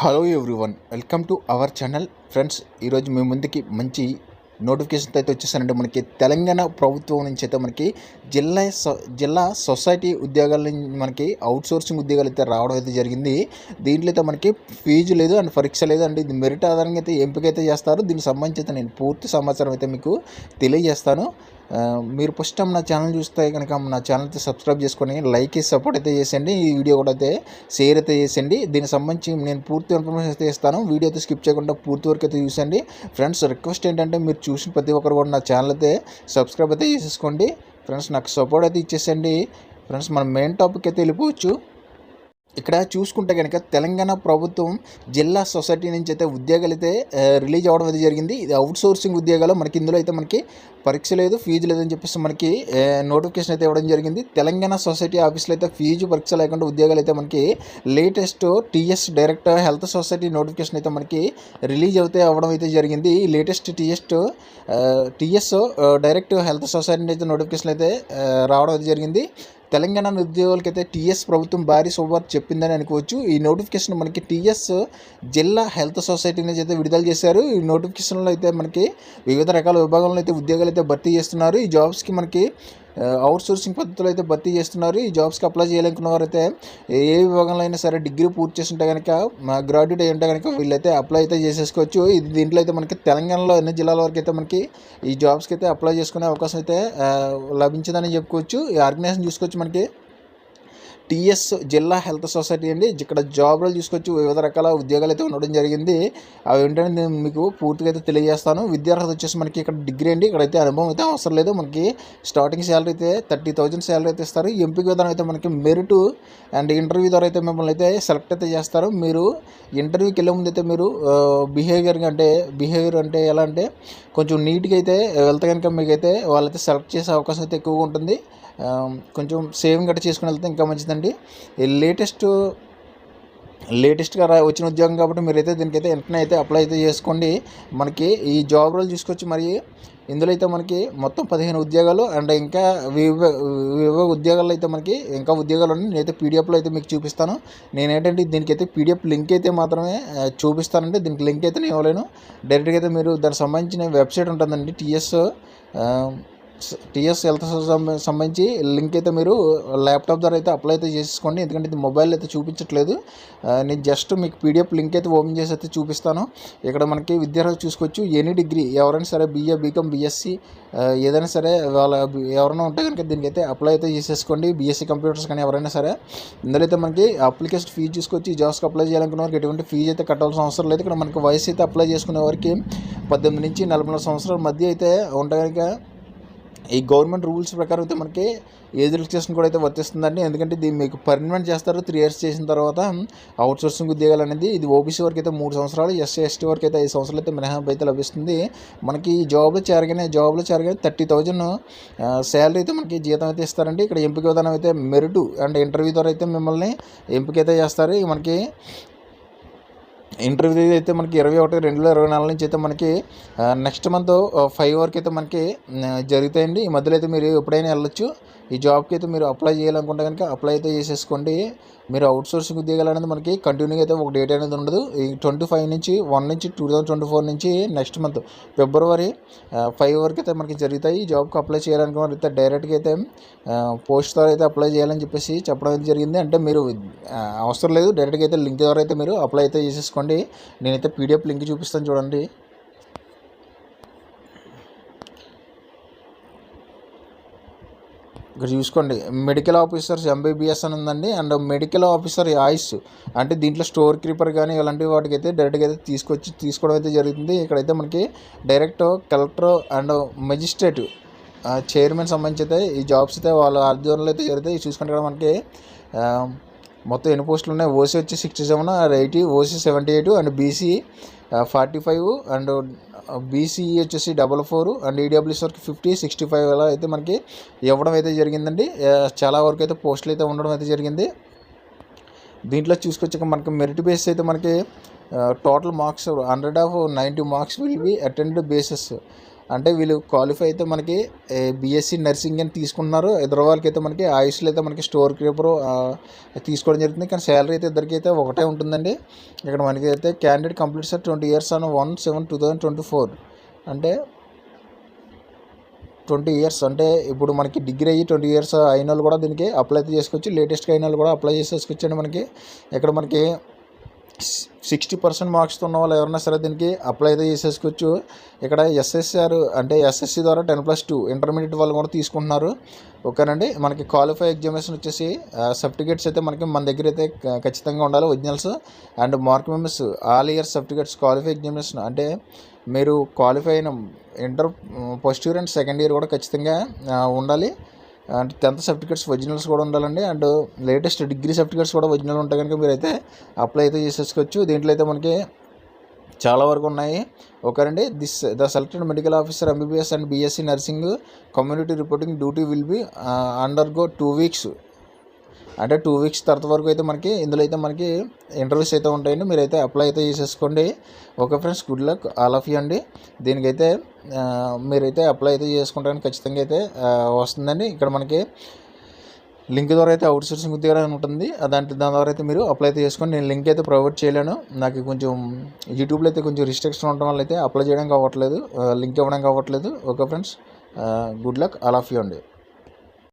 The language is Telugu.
Hello everyone welcome to our channel. Friends ఈరోజు మీ ముందుకి మంచి నోటిఫికేషన్ అయితే వచ్చేసానంటే మనకి తెలంగాణ ప్రభుత్వం నుంచి అయితే మనకి జిల్లా సొ జిల్లా సొసైటీ ఉద్యోగాల నుంచి మనకి అవుట్ సోర్సింగ్ ఉద్యోగాలు అయితే రావడం అయితే జరిగింది. దీంట్లో అయితే మనకి ఫీజు లేదు అండ్ పరీక్ష లేదు అండ్. ఇది మెరిట్ ఆధారంగా అయితే ఎంపిక అయితే చేస్తారు. దీనికి సంబంధించి అయితే నేను పూర్తి సమాచారం అయితే మీకు తెలియజేస్తాను. మీరు ఫస్ట్ టైం నా ఛానల్ చూస్తే కనుక నా ఛానల్ అయితే సబ్స్క్రైబ్ చేసుకొని లైక్ సపోర్ట్ అయితే చేసేయండి. ఈ వీడియో కూడా అయితే షేర్ అయితే చేసేయండి. దీనికి సంబంధించి నేను పూర్తి ఇన్ఫర్మేషన్ అయితే ఇస్తాను. వీడియో అయితే స్కిప్ చేయకుండా పూర్తి వరకు అయితే చూసండి ఫ్రెండ్స్ రిక్వెస్ట్ ఏంటంటే మీరు చూసిన ప్రతి ఒక్కరు కూడా నా ఛానల్ అయితే సబ్స్క్రైబ్ అయితే చేసేసుకోండి. ఫ్రెండ్స్ నాకు సపోర్ట్ అయితే ఇచ్చేసండి ఫ్రెండ్స్ మనం మెయిన్ టాపిక్ అయితే వెళ్ళిపోవచ్చు. ఇక్కడ చూసుకుంటే కనుక తెలంగాణ ప్రభుత్వం జిల్లా సొసైటీ నుంచి అయితే ఉద్యోగాలు అయితే రిలీజ్ అవ్వడం అయితే జరిగింది. ఇది అవుట్ సోర్సింగ్ ఉద్యోగాలు. మనకి ఇందులో అయితే మనకి పరీక్ష లేదు ఫీజు లేదని చెప్పేసి మనకి నోటిఫికేషన్ అయితే ఇవ్వడం జరిగింది. తెలంగాణ సొసైటీ ఆఫీస్లో అయితే ఫీజు పరీక్ష లేకుండా ఉద్యోగాలు అయితే మనకి latest TS direct health society notification అయితే మనకి రిలీజ్ అవుతే అవ్వడం అయితే జరిగింది. Latest TS TS direct health society అయితే నోటిఫికేషన్ అయితే రావడం అయితే జరిగింది. తెలంగాణ నిరుద్యోగులకి అయితే టీఎస్ ప్రభుత్వం భారీ శుభవార్త చెప్పిందని అనుకోవచ్చు. ఈ నోటిఫికేషన్ మనకి టీఎస్ జిల్లా హెల్త్ సొసైటీ నుంచి అయితే విడుదల చేశారు. ఈ నోటిఫికేషన్లో అయితే మనకి వివిధ రకాల విభాగంలో అయితే ఉద్యోగాలు అయితే భర్తీ చేస్తున్నారు. ఈ జాబ్స్కి మనకి అవుట్ సోర్సింగ్ పద్ధతిలో అయితే భర్తీ చేస్తున్నారు. ఈ జాబ్స్కి అప్లై చేయాలనుకున్న వారైతే ఏ విభాగంలో అయినా సరే డిగ్రీ పూర్తి చేసి ఉంటే కనుక గ్రాడ్యుయేట్ అయి ఉంటే కనుక వీళ్ళైతే అప్లై అయితే చేసేసుకోవచ్చు. ఇది దీంట్లో అయితే మనకి తెలంగాణలో అన్ని జిల్లాల వరకు అయితే మనకి ఈ జాబ్స్కి అయితే అప్లై చేసుకునే అవకాశం అయితే లభించిందని చెప్పుకోవచ్చు. ఈ ఆర్గనైజేషన్ చూసుకోవచ్చు మనకి. టీఎస్ జిల్లా హెల్త్ సొసైటీ అండి. ఇక్కడ జాబ్లు తీసుకొచ్చి వివిధ రకాల ఉద్యోగాలు అయితే ఉండడం జరిగింది. అవి ఏంటంటే నేను మీకు పూర్తిగా అయితే తెలియజేస్తాను. విద్యార్హత వచ్చేసి మనకి ఇక్కడ డిగ్రీ అండి. ఇక్కడైతే అనుభవం అయితే అవసరం లేదు. మనకి స్టార్టింగ్ శాలరీ అయితే థర్టీ థౌజండ్ శాలరీ అయితే ఇస్తారు. ఎంపిక విధానం అయితే మనకి మెరిట్ అండ్ ఇంటర్వ్యూ ద్వారా అయితే మిమ్మల్ని అయితే సెలెక్ట్ అయితే చేస్తారు. మీరు ఇంటర్వ్యూకి వెళ్ళే ముందు అయితే మీరు బిహేవియర్ అంటే బిహేవియర్ అంటే ఎలా అంటే కొంచెం నీట్గా అయితే వెళ్తే కనుక మీకైతే వాళ్ళైతే సెలెక్ట్ చేసే అవకాశం అయితే ఎక్కువగా ఉంటుంది. కొంచెం సేవింగ్ గట్రా చేసుకుని వెళ్తే ఇంకా మంచిదండి. అండి. లేటెస్ట్ లేటెస్ట్గా వచ్చిన ఉద్యోగం కాబట్టి మీరైతే దీనికైతే వెంటనే అయితే అప్లై అయితే చేసుకోండి. మనకి ఈ జాబ్ రోల్ తీసుకొచ్చి మరి ఇందులో అయితే మనకి మొత్తం పదిహేను ఉద్యోగాలు అండ్ ఇంకా వివిధ వివిధ ఉద్యోగాలు అయితే మనకి ఇంకా ఉద్యోగాలు ఉన్నాయి. నేనైతే పీడిఎఫ్లో అయితే మీకు చూపిస్తాను. నేనేంటంటే దీనికైతే పీడిఎఫ్ లింక్ అయితే మాత్రమే చూపిస్తానంటే దీనికి లింక్ అయితే నేను ఇవ్వలేను. డైరెక్ట్గా అయితే మీరు దానికి సంబంధించిన వెబ్సైట్ ఉంటుందండి టీఎస్ టీఎస్ హెల్త్ సంబంధించి లింక్ అయితే మీరు ల్యాప్టాప్ ద్వారా అయితే అప్లై అయితే చేసేసుకోండి ఎందుకంటే ఇది మొబైల్ అయితే చూపించట్లేదు. నేను జస్ట్ మీకు పీడిఎఫ్ లింక్ అయితే ఓపెన్ చేసి అయితే చూపిస్తాను. ఇక్కడ మనకి విద్యార్థులు చూసుకోవచ్చు. ఎనీ డిగ్రీ ఎవరైనా సరే బీఏ బీకామ్ బీఎస్సీ ఏదైనా సరే వాళ్ళ ఎవరైనా ఉంటే కనుక దీనికైతే అప్లై అయితే చేసేసుకోండి. బీఎస్సీ కంప్యూటర్స్ కానీ ఎవరైనా సరే. ఇందులో అయితే మనకి అప్లికేషన్ ఫీజు చూసుకొచ్చి జాబ్స్కి అప్లై చేయాలనుకున్న వారికి ఎటువంటి ఫీజు అయితే కట్టాల్సిన అవసరం లేదు. ఇక్కడ మనకి వయసు అయితే అప్లై చేసుకునే వారికి పద్దెనిమిది నుంచి నలభై నాలుగు సంవత్సరాల మధ్య అయితే ఉంటే కనుక ఈ గవర్నమెంట్ రూల్స్ ప్రకారం అయితే మనకి ఏజ్ రిలాక్సేషన్ కూడా అయితే వర్తిస్తుందండి. ఎందుకంటే దీన్ని మీకు పర్మనెంట్ చేస్తారు త్రీ ఇయర్స్ చేసిన తర్వాత అవుట్ సోర్సింగ్ ఉద్యోగాలు అనేది ఇది ఓబీసీ వరకు అయితే మూడు సంవత్సరాలు ఎస్సీ ఎస్టీ వరకు అయితే ఐదు సంవత్సరాలు అయితే మినహాయింపు అయితే లభిస్తుంది. మనకి ఈ జాబ్లో చేరగానే జాబ్లో చేరగానే థర్టీ థౌజండ్ శాలరీ అయితే మనకి జీతం అయితే ఇస్తారండి. ఇక్కడ ఎంపిక విధానం అయితే మెరిట్ అండ్ ఇంటర్వ్యూ ద్వారా అయితే మిమ్మల్ని ఎంపిక అయితే చేస్తారు. మనకి ఇంటర్వ్యూ అయితే మనకి ఇరవై ఒకటి రెండు వేల ఇరవై నాలుగు నుంచి అయితే మనకి నెక్స్ట్ మంత్ ఫైవ్ వరకు అయితే మనకి జరుగుతాయండి. ఈ మధ్యలో అయితే మీరు ఎప్పుడైనా వెళ్ళొచ్చు. ఈ జాబ్కి అయితే మీరు అప్లై చేయాలనుకుంటే కనుక అప్లై అయితే చేసేసుకోండి. మీరు అవుట్ సోర్సింగ్ ఉద్యోగాలు అనేది మనకి కంటిన్యూగా అయితే ఒక డేట్ అనేది ఉండదు. ఈ ట్వంటీ ఫైవ్ నుంచి వన్ నుంచి టూ థౌసండ్ ట్వంటీ ఫోర్ నుంచి నెక్స్ట్ మంత్ ఫిబ్రవరి ఫైవ్ వరకు అయితే మనకి జరుగుతాయి. ఈ జాబ్కి అప్లై చేయాలనుకున్న అయితే డైరెక్ట్గా అయితే పోస్ట్ ద్వారా అయితే అప్లై చేయాలని చెప్పేసి చెప్పడం జరిగింది. అంటే మీరు అవసరం లేదు. డైరెక్ట్గా అయితే లింక్ ద్వారా అయితే మీరు అప్లై అయితే చేసేసుకోండి. నేనైతే పీడిఎఫ్ లింక్ చూపిస్తాను చూడండి. ఇక్కడ చూసుకోండి. మెడికల్ ఆఫీసర్స్ ఎంబీబీఎస్ అని ఉందండి. అండ్ మెడికల్ ఆఫీసర్ ఆయుస్ అంటే దీంట్లో స్టోర్ కీపర్ కానీ ఇలాంటి వాటికి అయితే డైరెక్ట్గా అయితే తీసుకొచ్చి తీసుకోవడం అయితే జరుగుతుంది. ఇక్కడైతే మనకి direct collector and magistrate chairman సంబంధించి అయితే ఈ జాబ్స్ అయితే వాళ్ళ ఆధ్వర్యంలో అయితే జరుగుతాయి. చూసుకుంటే మనకి మొత్తం ఎన్ని పోస్టులు ఉన్నాయి? ఓసీ వచ్చి sixty seven eighty OC seventy eight and BC forty five and BCE వచ్చేసి డబల్ ఫోర్ అండ్ ఈడబ్ల్యూఎస్ వరకు ఫిఫ్టీ సిక్స్టీ ఫైవ్ అలా అయితే మనకి ఇవ్వడం అయితే జరిగిందండి. చాలా వరకు అయితే పోస్టులు అయితే ఉండడం అయితే జరిగింది. దీంట్లో చూసుకొచ్చాక మనకి మెరిట్ బేస్ అయితే మనకి total marks hundred of ninety marks will be attend bases అంటే వీళ్ళు క్వాలిఫై అయితే మనకి బీఎస్సీ నర్సింగ్ అని తీసుకున్నారు ఇద్దరు వాళ్ళకి అయితే మనకి ఆయుష్లో అయితే మనకి స్టోర్ కీపర్ తీసుకోవడం జరుగుతుంది. కానీ శాలరీ అయితే ఇద్దరికి అయితే ఒకటే ఉంటుందండి. ఇక్కడ మనకి అయితే candidate complete sir twenty years on one seven two thousand twenty four అంటే ట్వంటీ ఇయర్స్ అంటే ఇప్పుడు మనకి డిగ్రీ అయ్యి ట్వంటీ ఇయర్స్ అయిన వాళ్ళు కూడా దీనికి అప్లై అయితే చేసుకోవచ్చు. లేటెస్ట్గా అయిన వాళ్ళు కూడా అప్లై చేసేసుకోవచ్చు మనకి. ఇక్కడ మనకి సిక్స్టీ పర్సెంట్ మార్క్స్తో ఉన్న వాళ్ళు ఎవరైనా సరే దీనికి అప్లై అయితే చేసేసుకోవచ్చు. ఇక్కడ ఎస్ఎస్ఆర్ అంటే ఎస్ఎస్సి ద్వారా టెన్ ప్లస్ టూ ఇంటర్మీడియట్ వాళ్ళు కూడా తీసుకుంటున్నారు. ఓకేనండి? మనకి క్వాలిఫై ఎగ్జామినేషన్ వచ్చేసి సర్టిఫికేట్స్ అయితే మనకి మన దగ్గర అయితే ఖచ్చితంగా ఉండాలి originals. And mark members all year certificates qualify examination. అంటే మీరు క్వాలిఫై అయిన inter first year and second year కూడా ఖచ్చితంగా ఉండాలి. అండ్ టెన్త్ సర్టిఫికేట్స్ ఒరిజినల్స్ కూడా ఉండాలండి. అండ్ లేటెస్ట్ డిగ్రీ సర్టిఫికేట్స్ కూడా ఒరిజినల్ ఉంటాయి కనుక మీరు అయితే అప్లై అయితే చేసేసుకోవచ్చు. దీంట్లో అయితే మనకి చాలా వరకు ఉన్నాయి. ఓకేనండి this the selected medical officer MBBS and BSc nursing community reporting duty will be undergo two weeks అంటే టూ వీక్స్ తర్వాత వరకు అయితే మనకి ఇందులో అయితే మనకి ఇంటర్వ్యూస్ అయితే ఉంటాయండి. మీరైతే అప్లై అయితే చేసేసుకోండి. Okay friends good luck all of you అండి. దీనికైతే మీరైతే అప్లై అయితే చేసుకుంటారని ఖచ్చితంగా అయితే వస్తుందండి. ఇక్కడ మనకి లింక్ ద్వారా అయితే అవుట్ సోర్సింగ్ ఉద్యోగం అని ఉంటుంది. దాంట్లో దాని ద్వారా అయితే మీరు అప్లై అయితే చేసుకోండి. నేను లింక్ అయితే ప్రొవైడ్ చేయలేను. నాకు కొంచెం యూట్యూబ్లో అయితే కొంచెం రిస్ట్రిక్షన్ ఉండడం వల్ల అయితే అప్లై చేయడానికి అవ్వట్లేదు లింక్ ఇవ్వడానికి అవ్వట్లేదు okay friends. Good luck. All of you అండి.